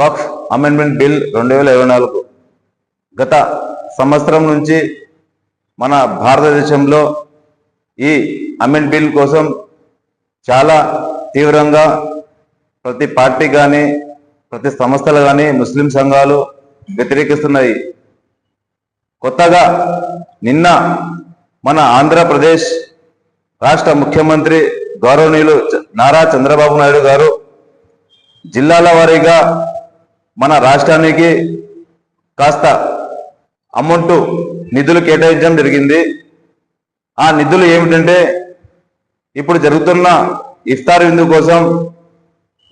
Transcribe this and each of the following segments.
వక్ఫ్ amendment bill రెండు వేల ఇరవై నాలుగు. గత సంవత్సరం నుంచి మన భారతదేశంలో ఈ అమెండ్ బిల్ కోసం చాలా తీవ్రంగా ప్రతి పార్టీ కానీ ప్రతి సంస్థలు కానీ ముస్లిం సంఘాలు వ్యతిరేకిస్తున్నాయి. కొత్తగా నిన్న మన ఆంధ్రప్రదేశ్ రాష్ట్ర ముఖ్యమంత్రి గౌరవనీయులు నారా చంద్రబాబు నాయుడు గారు జిల్లాల వారీగా మన రాష్ట్రానికి కాస్త అమౌంట్ నిధులు కేటాయించడం జరిగింది. ఆ నిధులు ఏమిటంటే ఇప్పుడు జరుగుతున్న ఇఫ్తార్ విందు కోసం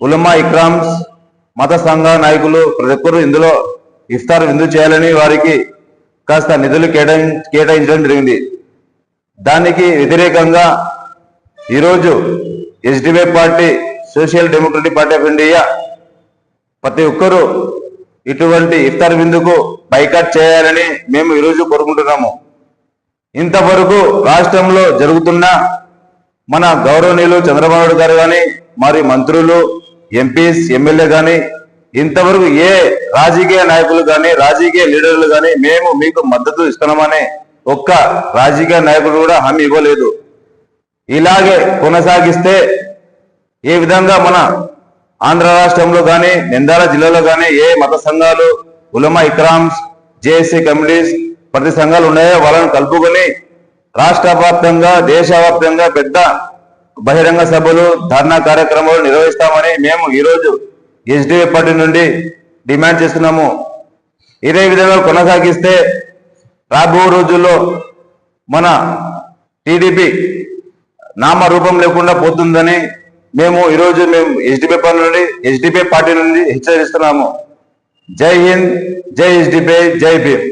ఉలమా ఇక్రామ్స్ మత సంఘ నాయకులు ప్రతి ఒక్కరూ ఇందులో ఇఫ్తార్ విందు చేయాలని వారికి కాస్త నిధులు కేటాయి కేటాయించడం జరిగింది. దానికి వ్యతిరేకంగా ఈరోజు SDY party social democratic party of India ప్రతి ఒక్కరూ ఇటువంటి ఇఫ్తార్ విందుకు బైకాట్ చేయాలని మేము ఈరోజు కోరుకుంటున్నాము. ఇంతవరకు రాష్ట్రంలో జరుగుతున్న మన గౌరవనీయులు చంద్రబాబు గారు కానీ మరి మంత్రులు ఎంపీస్ ఎమ్మెల్యే కానీ ఇంతవరకు ఏ రాజకీయ నాయకులు కానీ రాజకీయ లీడర్లు కానీ మేము మీకు మద్దతు ఇస్తున్నామని ఒక్క రాజకీయ నాయకుడు కూడా హామీ ఇవ్వలేదు. ఇలాగే కొనసాగిస్తే ఏ విధంగా మన ఆంధ్ర రాష్ట్రంలో కానీ నిందాల జిల్లాలో కానీ ఏ మత సంఘాలు ఉలమా ఇక్రామ్స్ జేఏసీ కమిటీస్ ప్రతి సంఘాలు ఉన్నాయో వాళ్ళను కలుపుకొని రాష్ట్ర వ్యాప్తంగా దేశవ్యాప్తంగా పెద్ద బహిరంగ సభలు ధర్నా కార్యక్రమాలు నిర్వహిస్తామని మేము ఈరోజు ఎస్డిఏ పార్టీ నుండి డిమాండ్ చేస్తున్నాము. ఇదే విధంగా కొనసాగిస్తే రాబో రోజుల్లో మన టీడీపీ నామరూపం లేకుండా పోతుందని మేము ఈరోజు మేము ఎస్డిపి పార్టీ నుండి ఎస్డిపి పార్టీ నుండి హెచ్చరిస్తున్నాము. జై హింద్ జై ఎస్డిపి జై భీమ్.